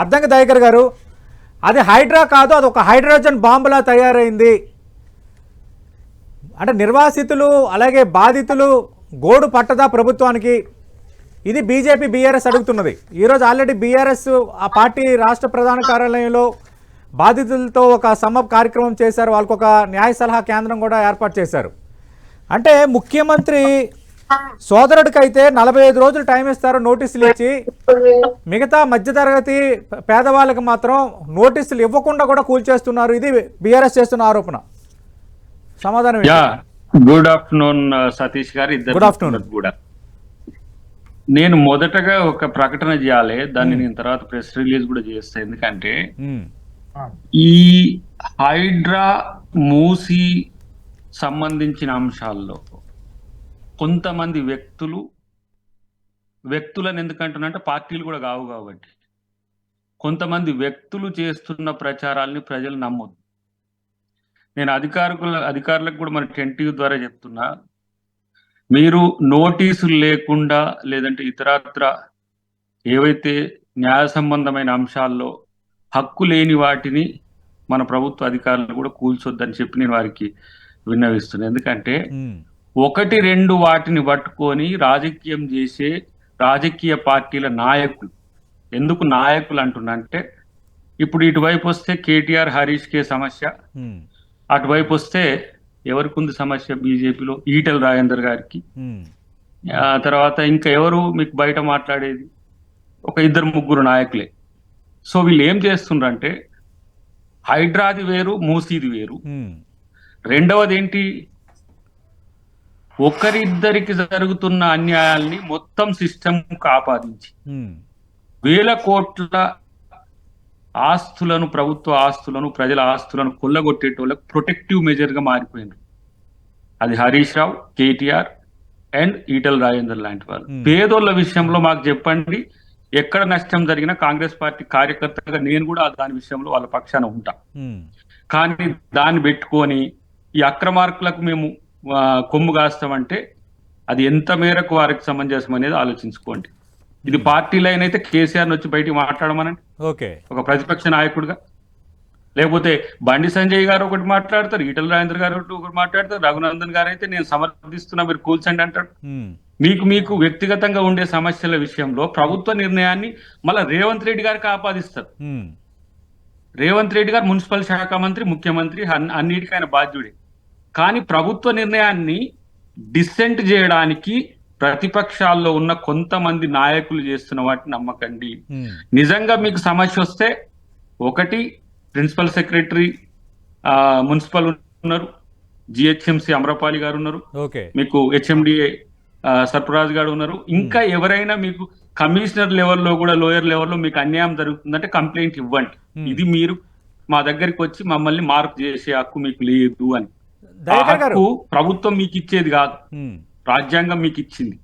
అర్థంగా దయాకర్ గారు అది హైడ్రా కాదు అది ఒక హైడ్రోజన్ బాంబులా తయారైంది. అంటే నిర్వాసితులు అలాగే బాధితులు గోడు పట్టదా ప్రభుత్వానికి. ఇది బీజేపీ బీఆర్ఎస్ అడుగుతున్నది. ఈరోజు ఆల్రెడీ బీఆర్ఎస్ ఆ పార్టీ రాష్ట్ర ప్రధాన కార్యాలయంలో బాధితులతో ఒక సమ కార్యక్రమం చేశారు. వాళ్ళకు ఒక న్యాయ సలహా కేంద్రం కూడా ఏర్పాటు చేశారు. అంటే ముఖ్యమంత్రి సోదరుడికైతే నలభై ఐదు రోజులు టైం ఇస్తారు నోటీసులు ఇచ్చి. మిగతా మధ్యతరగతి పేదవాళ్ళకి మాత్రం నోటీసులు ఇవ్వకుండా కూడా కూల్చేస్తున్నారు ఇది బీఆర్ఎస్ చేస్తున్న ఆరోపణ. సమాధానం గుడ్ ఆఫ్టర్నూన్ సతీష్ గారు. ఇద్దరు Good afternoon. కూడా. నేను మొదటగా ఒక ప్రకటన చేయాలి. దాన్ని నేను తర్వాత ప్రెస్ రిలీజ్ కూడా చేస్తా. ఎందుకంటే ఉమ్, ఈ హైడ్రా మూసి సంబంధించిన అంశాల్లో కొంతమంది వ్యక్తులు వ్యక్తులను ఎందుకంటున్నంటే పార్టీలు కూడా కావు కాబట్టి. కొంతమంది వ్యక్తులు చేస్తున్న ప్రచారాల్ని ప్రజలు నమ్మొద్దు. నేను అధికారుల అధికారులకు కూడా మన టెంటివ్ ద్వారా చెప్తున్నా మీరు నోటీసులు లేకుండా లేదంటే ఇతరత్ర ఏవైతే న్యాయ సంబంధమైన అంశాల్లో హక్కు లేని వాటిని మన ప్రభుత్వ అధికారులు కూడా కూల్చొద్దని చెప్పి నేను వారికి విన్నవిస్తున్నాను ఎందుకంటే ఒకటి రెండు వాటిని పట్టుకొని రాజకీయం చేసే రాజకీయ పార్టీల నాయకులు. ఎందుకు నాయకులు అంటున్నా అంటే ఇప్పుడు ఇటువైపు వస్తే కేటీఆర్ హరీష్ కే సమస్య. అటువైపు వస్తే ఎవరికి ఉంది సమస్య? బీజేపీలో ఈటెల రాజేందర్ గారికి. ఆ తర్వాత ఇంకా ఎవరు మీకు బయట మాట్లాడేది? ఒక ఇద్దరు ముగ్గురు నాయకులే. సో వీళ్ళు ఏం చేస్తుండ్రంటే హైడ్రాది వేరు మూసీది వేరు. రెండవది ఏంటి ఒకరిద్దరికి జరుగుతున్న అన్యాయాల్ని మొత్తం సిస్టమ్ ఆపాదించి వేల కోట్ల ఆస్తులను ప్రభుత్వ ఆస్తులను ప్రజల ఆస్తులను కొల్లగొట్టేటోళ్ళకు ప్రొటెక్టివ్ మెజర్గా మారిపోయింది. అది హరీష్ రావు కేటీఆర్ అండ్ ఈటల రాజేందర్ లాంటి వాళ్ళు. పేదోళ్ళ విషయంలో మాకు చెప్పండి ఎక్కడ నష్టం జరిగినా కాంగ్రెస్ పార్టీ కార్యకర్తగా నేను కూడా దాని విషయంలో వాళ్ళ పక్షాన ఉంటా. కానీ దాన్ని పెట్టుకొని ఈ అక్రమార్కులకు మేము కొమ్ము కాస్తామంటే అది ఎంత మేరకు వారికి సమంజసం అనేది ఆలోచించుకోండి. ఇది పార్టీ లైన్ అయితే కేసీఆర్ వచ్చి బయటికి మాట్లాడమనండి. ఓకే. ఒక ప్రతిపక్ష నాయకుడిగా. లేకపోతే బండి సంజయ్ గారు ఒకటి మాట్లాడతారు ఈటల రాజేంద్ర గారు ఒకటి మాట్లాడతారు రఘునందన్ గారు అయితే నేను సమర్థిస్తున్నా మీరు కూల్చండి అంటాడు ఉమ్, మీకు మీకు వ్యక్తిగతంగా ఉండే సమస్యల విషయంలో ప్రభుత్వ నిర్ణయాన్ని మళ్ళీ రేవంత్ రెడ్డి గారికి ఆపాదిస్తారు. ఉమ్, రేవంత్ రెడ్డి గారు మున్సిపల్ శాఖ మంత్రి ముఖ్యమంత్రి అన్- అన్నిటికీ ఆయన బాధ్యుడే. కానీ ప్రభుత్వ నిర్ణయాన్ని డిసెంట్ చేయడానికి ప్రతిపక్షాల్లో ఉన్న కొంతమంది నాయకులు చేస్తున్న వాటిని నమ్మకండి ఉమ్, నిజంగా మీకు సమస్య వస్తే ఒకటి ప్రిన్సిపల్ సెక్రటరీ మున్సిపల్ ఉన్నారు జిహెచ్ఎంసి అమరపాలి గారు ఉన్నారు మీకు హెచ్ఎండిఏ సర్ఫరాజ్ గారు ఉన్నారు. ఇంకా ఎవరైనా మీకు కమిషనర్ లెవెల్లో కూడా లోయర్ లెవెల్లో మీకు అన్యాయం జరుగుతుందంటే కంప్లైంట్ ఇవ్వండి. Hmm. ఇది మీరు మా దగ్గరికి వచ్చి మమ్మల్ని మార్క్ చేసే హక్కు మీకు లేదు అని. హక్కు ప్రభుత్వం మీకు ఇచ్చేది కాదు రాజ్యాంగం మీకు ఇచ్చింది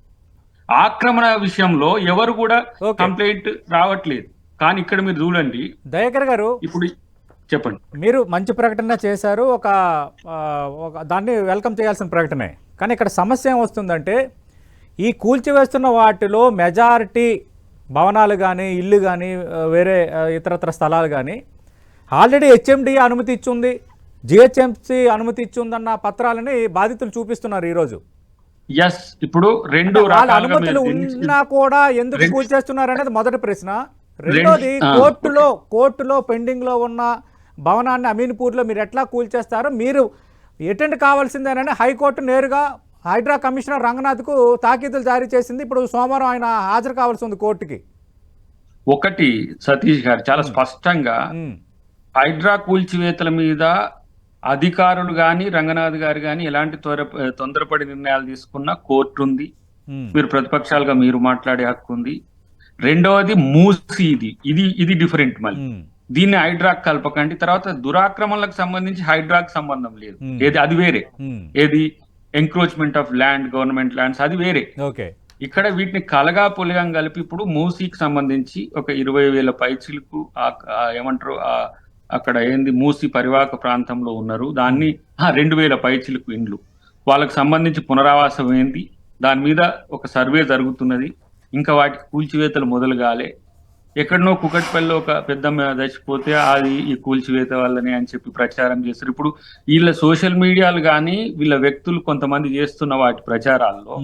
ఆక్రమణ విషయంలో ఎవరు కూడా. కంప్లైంట్ రావట్లేదు. కానీ ఇక్కడ మీరు చూడండి. దయాకర్ గారు ఇప్పుడు చెప్పండి. మీరు మంచి ప్రకటన చేశారు. ఒక దాన్ని వెల్కమ్ చేయాల్సిన ప్రకటనే. కానీ ఇక్కడ సమస్య ఏం వస్తుందంటే ఈ కూల్చివేస్తున్న వాటిలో మెజారిటీ భవనాలు కానీ ఇల్లు కానీ వేరే ఇతరత్ర స్థలాలు కానీ ఆల్రెడీ హెచ్ఎండి అనుమతి ఇచ్చింది. జిహెచ్ఎంసి అనుమతి ఇచ్చిందన్న పత్రాలని బాధితులు చూపిస్తున్నారు ఈరోజు. ఎస్ ఇప్పుడు రెండు అనుమతులు ఉన్నా కూడా ఎందుకు రెండు- కూల్చేస్తున్నారు అనేది మొదటి ప్రశ్న. రెండోది. కోర్టులో కోర్టులో పెండింగ్లో ఉన్న భవనాన్ని అమీన్పూర్లో మీరు ఎట్లా కూల్చేస్తారు మీరు అటెండ్ కావాల్సిందేనని హైకోర్టు నేరుగా హైడ్రా కమిషనర్ రంగనాథ్కు తాకీదులు జారీ చేసింది. ఇప్పుడు సోమవారం ఆయన హాజరు కావాల్సి ఉంది కోర్టుకి. ఒకటి సతీష్ గారు చాలా స్పష్టంగా హైడ్రా కూల్చివేతల మీద అధికారులు గాని రంగనాథ్ గారు గాని ఎలాంటి త్వర తొందరపడి నిర్ణయాలు తీసుకున్న కోర్టు ఉంది మీరు ప్రతిపక్షాలుగా మీరు మాట్లాడే హక్కు ఉంది. రెండవది మూసి ఇది. ఇది ఇది డిఫరెంట్ మళ్ళీ. దీన్ని హైడ్రాక్ కలపకండి. తర్వాత దురాక్రమణలకు సంబంధించి హైడ్రాక్ సంబంధం లేదు. ఏది అది వేరే. ఏది encroachment of land government lands అది వేరే. ఓకే. ఇక్కడ వీటిని కలగా పొలిగా కలిపి ఇప్పుడు మూసీకి సంబంధించి ఒక ఇరవై వేల పైచిలకు ఏమంటారు ఆ అక్కడ ఏంది? మూసి పరివాహక ప్రాంతంలో ఉన్నారు. దాన్ని రెండు వేల పైచిలకు ఇండ్లు. వాళ్ళకి సంబంధించి పునరావాసం ఏంది? దాని మీద ఒక సర్వే జరుగుతున్నది. ఇంకా వాటికి కూల్చివేతలు మొదలు కాలే ఎక్కడనో కుకట్పల్లిలో ఒక పెద్ద చచ్చిపోతే అది ఈ కూల్చివేత వల్లనే అని చెప్పి ప్రచారం చేస్తారు. ఇప్పుడు వీళ్ళ సోషల్ మీడియాలు కానీ వీళ్ళ వ్యక్తులు కొంతమంది చేస్తున్న వాటి ప్రచారాల్లో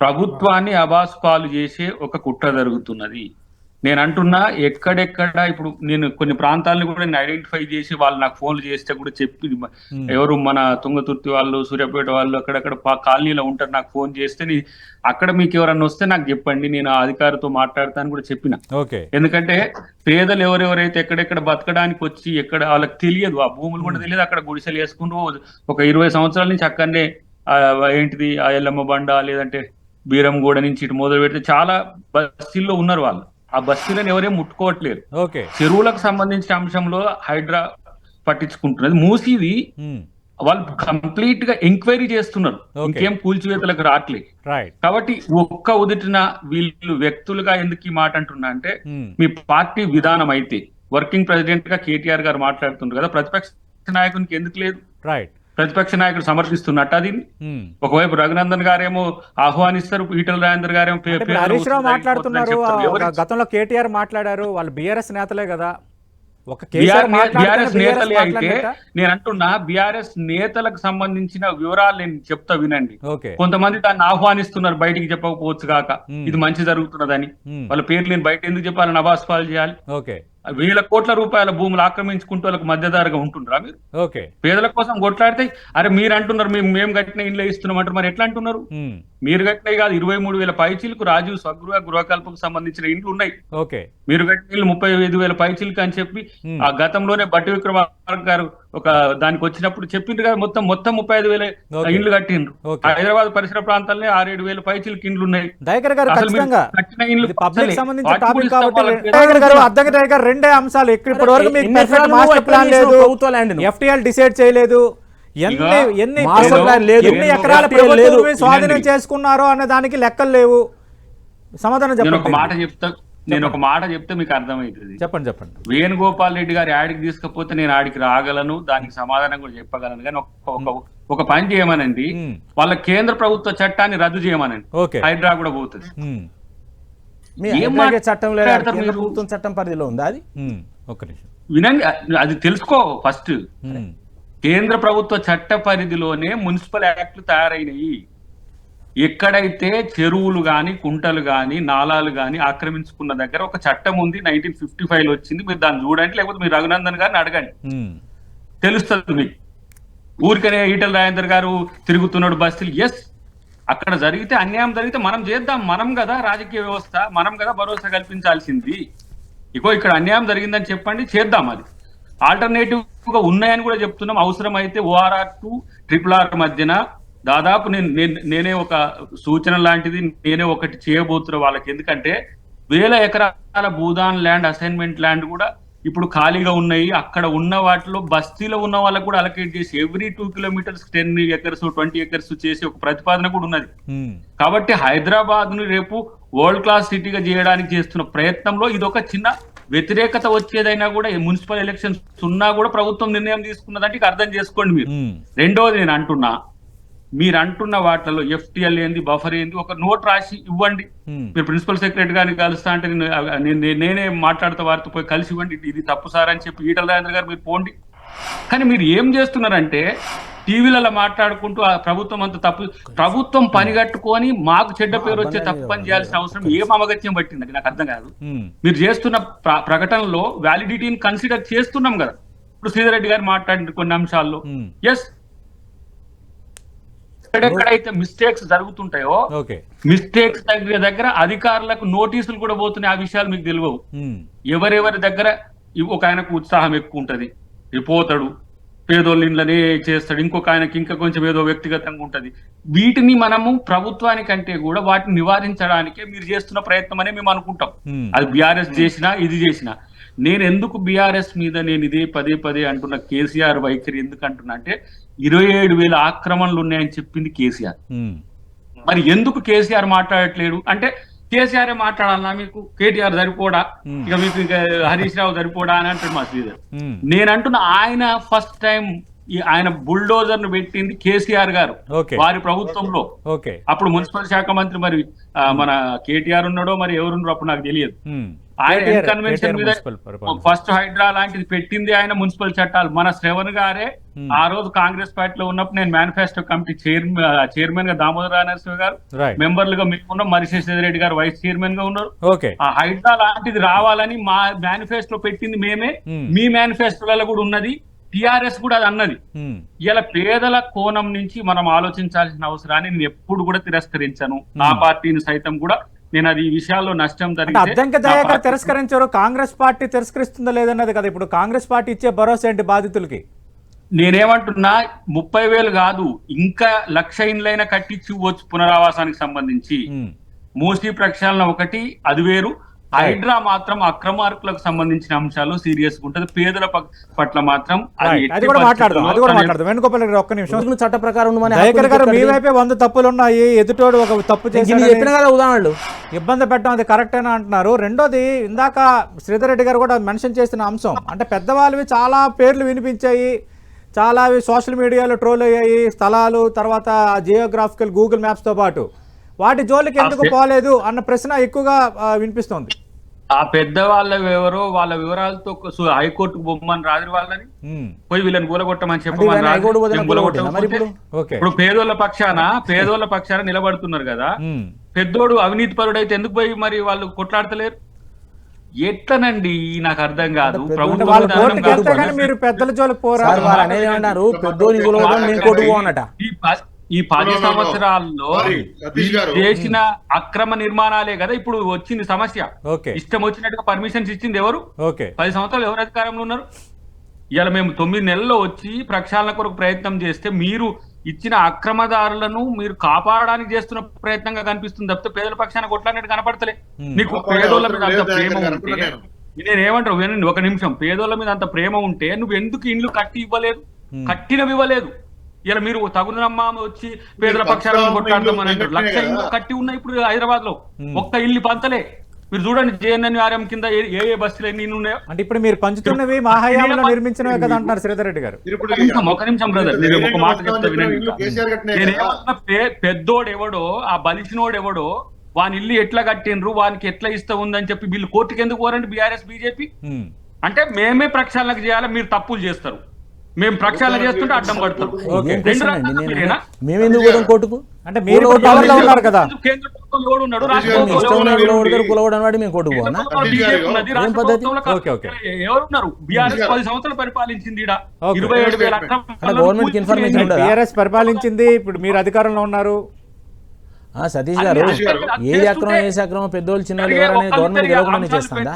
ప్రభుత్వాన్ని అబాస్ పాలు చేసే ఒక కుట్ర జరుగుతున్నది. నేను అంటున్నా ఎక్కడెక్కడ ఇప్పుడు నేను కొన్ని ప్రాంతాలను కూడా నేను ఐడెంటిఫై చేసి వాళ్ళు నాకు ఫోన్లు చేస్తే కూడా చెప్పి ఎవరు మన తుంగతుర్తి వాళ్ళు సూర్యాపేట వాళ్ళు అక్కడక్కడ కాలనీలో ఉంటారు నాకు ఫోన్ చేస్తే అక్కడ మీకు ఎవరన్నా వస్తే నాకు చెప్పండి నేను అధికారితో మాట్లాడతాను కూడా చెప్పిన. ఓకే. ఎందుకంటే పేదలు ఎవరెవరైతే ఎక్కడెక్కడ బతకడానికి వచ్చి ఎక్కడ వాళ్ళకి తెలియదు ఆ భూములు కూడా తెలియదు అక్కడ గుడిసెలు వేసుకుంటూ ఒక ఇరవై సంవత్సరాల నుంచి అక్కడనే ఏంటిది ఆ ఎల్లమ్మ బండ లేదంటే బీరంగూడ నుంచి ఇటు మొదలు పెడితే చాలా బస్తీల్లో ఉన్నారు వాళ్ళు. ఆ బస్తీలను ఎవరేం ముట్టుకోవట్లేరు ఓకే. చెరువులకు సంబంధించిన అంశంలో హైడ్రా పట్టించుకుంటున్నది. మూసీది ఉమ్, వాళ్ళు కంప్లీట్గా ఎంక్వైరీ చేస్తున్నారు. ఇంకేం కూల్చివేతలకు రావట్లేదు కాబట్టి ఒక్క ఉదిటిన వీళ్ళు వ్యక్తులుగా ఎందుకు ఈ మాట అంటున్నా అంటే ఉమ్, మీ పార్టీ విధానం అయితే వర్కింగ్ ప్రెసిడెంట్గా కేటీఆర్ గారు మాట్లాడుతుండ్రు కదా ప్రతిపక్ష నాయకునికి ఎందుకు లేదు? రైట్ ప్రతిపక్ష నాయకుడు సమర్థిస్తున్నట్టు అది. ఒకవైపు రఘునందన్ గారేమో ఆహ్వానిస్తారు ఈటల రాజేందర్ గారేమో హరీష్ రావు మాట్లాడుతున్నారు గతంలో కేటీఆర్ మాట్లాడారు వాళ్ళు బీఆర్ఎస్ నేతలే కదా. ఒక బీఆర్ఎస్ నేతలే అయితే? నేను అంటున్నా బీఆర్ఎస్ నేతలకు సంబంధించిన వివరాలు నేను చెప్తా వినండి. కొంతమంది దాన్ని ఆహ్వానిస్తున్నారు బయటికి చెప్పకపోవచ్చు కాక. ఇది మంచి జరుగుతున్నదని. వాళ్ళ పేర్లు నేను బయట ఎందుకు చెప్పాలని అబాస్పాలు చేయాలి. ఓకే. వేల కోట్ల రూపాయల భూములు ఆక్రమించుకుంటూ వాళ్ళకి మధ్యదారుగా ఉంటుండ్రా మీరు? ఓకే. పేదల కోసం కొట్లాడితే అరే మీరు అంటున్నారు మేము మేము కట్టిన ఇంట్లో ఇస్తున్నాం అంటారు మరి ఎట్లా అంటున్నారు? మీరు కట్టినవి కాదు ఇరవై మూడు వేల పైచీలకు రాజీవ్ స్వగృహ గృహకల్పకు సంబంధించిన ఇండ్లు ఉన్నాయి. ఓకే. మీరు కట్టిన ఇల్లు ముప్పై ఐదు వేల పైచీలకు అని చెప్పి. ఆ గతంలోనే బట్టి విక్రమార్క గారు ఒక దానికి వచ్చినప్పుడు చెప్పిండ్రు కదా మొత్తం మొత్తం ముప్పై ఐదు వేల. ఇండ్లు కట్టిండ్రు. హైదరాబాద్ పరిసర ప్రాంతాలనే ఆరేడు వేల పైచీలకు ఇండ్లు ఉన్నాయి. కట్టిన ఇండ్లు రెండే అంశాలు. ఇక్కడ ఇప్పటి వరకు మీకు ఎకరాలు మాస్టర్ ఎక్కడ ప్లాన్ లేదు. ప్రభుత్వ ల్యాండ్ను? ఎఫ్టీఎల్ డిసైడ్ చేయలేదు. ఎన్ని ఎన్ని మాస్టర్ ప్రభుత్వ- ప్లాన్ లేదు. ఎన్ని నేను ఎకరాల ప్రభుత్వ స్వాధీనం. చేసుకున్నారో అనే దానికి లెక్కలు లేవు. సమాధానం చెప్పండి. మాట చెప్తా నేను ఒక మాట చెప్తే మీకు అర్థమవుతుంది. చెప్పండి చెప్పండి. వేణుగోపాల్ రెడ్డి గారి ఆడికి తీసుకపోతే నేను ఆడికి రాగలను దానికి సమాధానం కూడా చెప్పగలను. కానీ ఒక- ఒక ఒక పని చేయమనండి. వాళ్ళ కేంద్ర ప్రభుత్వ చట్టాన్ని రద్దు చేయమనండి. ఓకే. హైడ్రా కూడా పోతుంది. మీ చట్టం లేదా? ప్రభుత్వం చట్టం పరిధిలో ఉందా అది? ఒక్క నిమిషం. వినండి అది తెలుసుకో ఫస్ట్. కేంద్ర ప్రభుత్వ చట్ట పరిధిలోనే మున్సిపల్ యాక్ట్లు తయారైనవి ఎక్కడైతే చెరువులు గాని కుంటలు గాని నాలాలు గాని ఆక్రమించుకున్న దగ్గర ఒక చట్టం ఉంది నైన్టీన్ ఫిఫ్టీ ఫైవ్లో వచ్చింది. మీరు దాన్ని చూడండి లేకపోతే మీరు రఘునందన్ గారిని అడగండి. తెలుస్తుంది మీకు. ఊరికనే ఈటల రాజేందర్ గారు తిరుగుతున్నాడు బస్తీలు. ఎస్ అక్కడ జరిగితే అన్యాయం జరిగితే మనం చేద్దాం. మనం కదా రాజకీయ వ్యవస్థ మనం కదా భరోసా కల్పించాల్సింది. ఇగో ఇక్కడ అన్యాయం జరిగిందని చెప్పండి చేద్దాం అది. ఆల్టర్నేటివ్గా ఉన్నాయని కూడా చెప్తున్నాం. అవసరం అయితే ఓఆర్ఆర్ టు ట్రిపుల్ ఆర్ మధ్యన దాదాపు నేను నేను- నేనే ఒక సూచన లాంటిది నేనే ఒకటి చేయబోతున్నా వాళ్ళకి. ఎందుకంటే వేల ఎకరాల భూదాన్ ల్యాండ్ అసైన్మెంట్ ల్యాండ్ కూడా ఇప్పుడు ఖాళీగా ఉన్నాయి అక్కడ ఉన్న వాటిలో బస్తీలో ఉన్న వాళ్ళకు కూడా అలకేట్ చేసి every two kilometres ten acres twenty acres చేసి ఒక ప్రతిపాదన కూడా ఉన్నది. కాబట్టి హైదరాబాద్ను రేపు వరల్డ్ క్లాస్ సిటీగా చేయడానికి చేస్తున్న ప్రయత్నంలో ఇది ఒక చిన్న వ్యతిరేకత వచ్చేదైనా కూడా మున్సిపల్ ఎలక్షన్స్ ఉన్నా కూడా ప్రభుత్వం నిర్ణయం తీసుకున్నదంటే అర్థం చేసుకోండి మీరు. రెండోది నేను అంటున్నా మీరు అంటున్న వాటిలో ఎఫ్టిఎల్ ఏంది బఫర్ ఏంది ఒక నోట్ రాసి ఇవ్వండి. మీరు ప్రిన్సిపల్ సెక్రటరీ గారిని కలుస్తా అంటే నేను మాట్లాడుతూ వారితో పోయి కలిసి ఇవ్వండి ఇది- తప్పు సార్ అని చెప్పి ఈటల రాజేంద్ర గారు మీరు పోండి. కానీ మీరు ఏం చేస్తున్నారంటే టీవీలలో మాట్లాడుకుంటూ ఆ ప్రభుత్వం అంత తప్పు ప్రభుత్వం పని కట్టుకొని మాకు చెడ్డ పేరు వచ్చే తప్పు పని చేయాల్సిన అవసరం ఏం అమగత్యం పట్టింది నాకు అర్థం కాదు. మీరు చేస్తున్న ప్ర- ప్రకటనలో వ్యాలిడిటీని కన్సిడర్ చేస్తున్నాం కదా. ఇప్పుడు శ్రీధర్ రెడ్డి గారు మాట్లాడిన కొన్ని అంశాల్లో. ఎస్ ఎక్కడెక్కడైతే మిస్టేక్స్ జరుగుతుంటాయో మిస్టేక్స్ దగ్గర దగ్గర అధికారులకు నోటీసులు కూడా పోతున్నాయి. ఆ విషయాలు మీకు తెలియవు. ఎవరెవరి దగ్గర ఒక ఆయనకు ఉత్సాహం ఎక్కువ ఉంటది. పోతాడు పేదోళ్ళ ఇంట్లోనే చేస్తాడు. ఇంకొక ఆయనకి ఇంకా కొంచెం ఏదో వ్యక్తిగతంగా ఉంటది. వీటిని మనము ప్రభుత్వానికంటే కూడా వాటిని నివారించడానికే మీరు చేస్తున్న ప్రయత్నం అనే మేము అనుకుంటాం. అది బీఆర్ఎస్ చేసినా ఇది చేసినా. నేను ఎందుకు బీఆర్ఎస్ మీద నేను ఇదే పదే పదే అంటున్న కేసీఆర్ వైఖరి ఎందుకు అంటున్నా అంటే ఇరవై ఏడు వేల ఆక్రమణలు ఉన్నాయని చెప్పింది కేసీఆర్. మరి ఎందుకు కేసీఆర్ మాట్లాడట్లేడు? అంటే కేసీఆర్ మాట్లాడాలన్నా మీకు? కేటీఆర్ సరిపోడా. ఇక మీకు ఇంకా హరీష్ రావు సరిపోడా అని అంటాడు మా శ్రీధర్. ఉమ్, నేను అంటున్న ఆయన ఫస్ట్ టైం ఈ ఆయన బుల్డోజర్ను పెట్టింది కేసీఆర్ గారు వారి ప్రభుత్వంలో. అప్పుడు మున్సిపల్ శాఖ మంత్రి మరి మన కేటీఆర్ ఉన్నాడో మరి ఎవరున్నారో అప్పుడు నాకు తెలియదు. ఆయన కన్వెన్షన్ మీద. ఫస్ట్ హైడ్రా లాంటిది పెట్టింది ఆయన మున్సిపల్ చట్టాలు. మన శ్రవణ్ గారే. ఆ రోజు కాంగ్రెస్ పార్టీలో ఉన్నప్పుడు నేను మేనిఫెస్టో కమిటీ చైర్మన్ చైర్మన్గా దామోదర నరసింహ గారు మెంబర్లుగా మేము ఉన్నాం. మరిశేష్ రెడ్డి గారు వైస్ చైర్మన్గా ఉన్నారు ఆ హైడ్రా లాంటిది రావాలని మా మేనిఫెస్టో పెట్టింది మేమే. మీ మేనిఫెస్టోలలో కూడా ఉన్నది. టిఆర్ఎస్ కూడా అది అన్నది. ఇలా పేదల కోణం నుంచి మనం ఆలోచించాల్సిన అవసరాన్ని నేను ఎప్పుడు కూడా తిరస్కరించను. నా పార్టీని సైతం కూడా నేను అది ఈ విషయాల్లో నష్టం అద్దంకి దయాకర్ పార్టీ- తిరస్కరించారు కాంగ్రెస్ పార్టీ తిరస్కరిస్తుందా లేదన్నది కదా ఇప్పుడు. కాంగ్రెస్ పార్టీ ఇచ్చే భరోసా ఏంటి బాధితులకి? నేనేమంటున్నా ముప్పై వేలు కాదు ఇంకా లక్ష ఇండ్లైనా కట్టించి ఇవ్వచ్చు పునరావాసానికి సంబంధించి. మూసీ ప్రక్షాళన ఒకటి అది వేరు. హైడ్రా మాత్రం అక్రమార్కులకు సంబంధించిన అంశాలు సీరియస్ ఉంటది. పేదల పట్ల మాత్రం అది కూడా మాట్లాడదాం అది కూడా పరిస్థితుల్లో మాట్లాడదాం. వేణుగోపాల్ గారు ఒక్క నిమిషం. చట్ట ప్రకారం మీ? వైపే వంద తప్పులు ఉన్నాయి ఎదుటోడు ఒక తప్పు చేసి చెప్పిన కదా ఉదాహరణలు. ఇబ్బంది పెట్టడం అది కరెక్టేనా అంటున్నారు. రెండోది ఇందాక శ్రీధర్ రెడ్డి గారు కూడా మెన్షన్ చేసిన అంశం. అంటే పెద్దవాళ్ళవి చాలా పేర్లు వినిపించాయి. చాలా అవి సోషల్ మీడియాలో ట్రోల్ అయ్యాయి. స్థలాలు తర్వాత జియోగ్రాఫికల్ గూగుల్ మ్యాప్స్తో పాటు. వాటి జోలికి ఎందుకు పోలేదు అన్న ప్రశ్న ఎక్కువగా వినిపిస్తోంది. ఆ పెద్ద వాళ్ళ ఎవరో వాళ్ళ వివరాలతో హైకోర్టుకు బొమ్మని రాదు వాళ్ళని పోయి వీళ్ళని కూలగొట్టమని చెప్పమని. హైకోర్టు ఇప్పుడు? కూలగొట్టకపోతే? ఓకే. ఇప్పుడు పేదోళ్ళ పక్షాన పేదోళ్ళ పక్షాన నిలబడుతున్నారు కదా. పెద్దోడు అవినీతి పరుడైతే ఎందుకు పోయి మరి వాళ్ళు కొట్లాడతలేరు? ఎట్లనండి నాకు అర్థం కాదు. ప్రభుత్వ పెద్దోని ఈ పది. సంవత్సరాల్లో చేసిన అక్రమ నిర్మాణాలే కదా ఇప్పుడు వచ్చింది సమస్య. ఓకే. ఇష్టం వచ్చినట్టుగా పర్మిషన్స్ ఇచ్చింది ఎవరు? ఓకే. పది సంవత్సరాలు ఎవరు అధికారంలో ఉన్నారు? ఇవాళ మేము తొమ్మిది నెలల్లో వచ్చి ప్రక్షాళన కొరకు ప్రయత్నం చేస్తే మీరు ఇచ్చిన అక్రమదారులను మీరు కాపాడడానికి చేస్తున్న ప్రయత్నంగా కనిపిస్తుంది తప్పితే పేదల పక్షాన కొట్లాడినట్టు కనపడతలే. నీకు పేదోళ్ళ మీద అంత ప్రేమ ఉంటే అనుకున్నా నేను ఏమంటారు వినండి ఒక నిమిషం. పేదోళ్ళ మీద అంత ప్రేమ ఉంటే నువ్వు ఎందుకు ఇండ్లు కట్టి ఇవ్వలేదు. కట్టినవి ఇవ్వలేదు. ఇలా మీరు తగునమ్మ వచ్చి పేదల పక్షాలను కొట్లాడదామని అంటారు లక్ష ఇల్లు. కట్టి ఉన్నాయి ఇప్పుడు హైదరాబాద్లో. ఒక్క ఇల్లు పంతలే మీరు చూడండి జేఎన్ఎన్ ఆర్ఎం కింద ఏ ఏ బస్సులు ఎన్ని ఉన్నాయో. అంటే ఇప్పుడు మీరు పంచుతున్నవి మా హయాంలో నిర్మించినవే కదా అంటున్నారు శ్రీధర్ రెడ్డి గారు. ఒక నిమిషం, బ్రదర్ నేను ఒక మాట చెప్తా వినండి. పెద్దోడు ఎవడో ఆ బలిసినోడు ఎవడో వాని ఇల్లు ఎట్లా కట్టిండ్రు వానికి ఎట్లా ఇస్తా ఉందని చెప్పి వీళ్ళు కోర్టుకి ఎందుకు పోరండి? BRS BJP? అంటే మేమే ప్రక్షాళనకు చేయాలి? మీరు తప్పులు చేస్తారు. మేము ప్రక్షాళన చేస్తుంటే అడ్డం పడతారు ఓకే. ఏం రెండు క్వశ్చన్ అండి రకాలు నేను మీరేనా? మేము ఎందుకు పోదాం కోర్టుకు? అంటే మీరు. పవర్లో ఉన్నారు కదా. కేంద్ర ప్రభుత్వం ఉన్నాడు? రాష్ట్ర ఏం పద్ధతి? ఎవరున్నారు? బీఆర్ఎస్. పది సంవత్సరాలు పరిపాలించింది. ఇరవై ఏడు వేల గవర్నమెంట్కి ఇన్ఫర్మేషన్ ఉండదా? టీఆర్ఎస్ పరిపాలించింది ఇప్పుడు మీరు అధికారంలో ఉన్నారు. ఆ, సతీష్ గారు ఏది అక్రమం ఏసి అక్రమం పెద్దోళ్ళు ఎవరనేది గవర్నమెంట్ తెలియకుండా చేస్తుందా?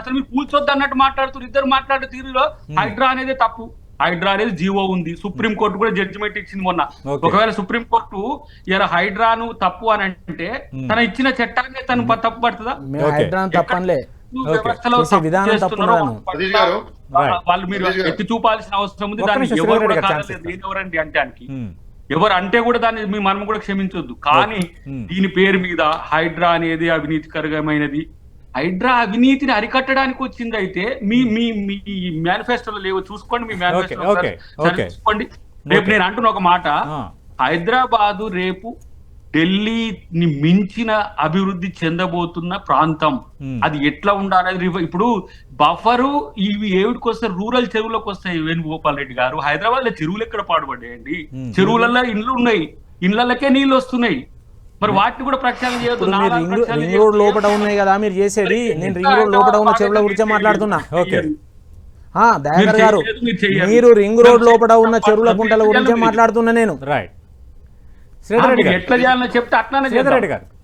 అసలు మీరు కూర్చొద్దు అన్నట్టు మాట్లాడుతున్నారు. ఇద్దరు మాట్లాడే తీరులో హైడ్రా అనేది తప్పు. హైడ్రా అనేది జీవో ఉంది. సుప్రీం కోర్టు కూడా జడ్జిమెంట్ ఇచ్చింది మొన్న. ఒకవేళ సుప్రీం కోర్టు ఇలా హైడ్రాను తప్పు అని అంటే తన ఇచ్చిన చట్టాన్ని తను తప్పు పడుతుందా? వ్యవస్థలో వాళ్ళు మీరు. ఎత్తి చూపాల్సిన అవసరం ఉంది. దాన్ని ఎవరు కూడా నేను ఎవరండి అంటానికి ఉమ్, ఎవరు అంటే కూడా దాన్ని మీ మనం కూడా క్షమించొద్దు. కానీ. దీని పేరు మీద హైడ్రా అనేది అవినీతికరమైనది. హైడ్రా అవినీతిని అరికట్టడానికి వచ్చింది అయితే మీ మీ మీ మేనిఫెస్టోలో లేవు. చూసుకోండి మీ మేనిఫెస్టో. చూసుకోండి రేపు. నేను అంటున్న ఒక మాట. హైదరాబాదు రేపు ఢిల్లీని మించిన అభివృద్ధి చెందబోతున్న ప్రాంతం. అది ఎట్లా ఉండాలి ఇప్పుడు బఫరు ఇవి ఏవిటికి వస్తాయి? రూరల్ చెరువులకు వస్తాయి వేణుగోపాల్ రెడ్డి గారు. హైదరాబాద్లో చెరువులు ఎక్కడ పాడుపడ్డాయండి Hmm. చెరువులలో ఇండ్లు ఉన్నాయి. ఇండ్లకే నీళ్ళు వస్తున్నాయి. మరి వాటిని కూడా ప్రక్షాళన చేయొద్దు. రింగ్ రింగ్ రోడ్ లోపల ఉన్నాయి కదా మీరు చేసేది? నేను రింగ్ రోడ్ లోపల ఉన్న చెరువుల గురించే మాట్లాడుతున్నా. ఓకే. ఆ, దయాకర్ గారు మీరు రింగ్ రోడ్ లోపల ఉన్న చెరువుల గుంటల గురించే మాట్లాడుతున్నా నేను. రైట్. శ్రీధర్ రెడ్డి ఎట్లా చేయాలని చెప్తే అట్లానే శ్రీధర్ చేద్దాం. రెడ్డి గారు.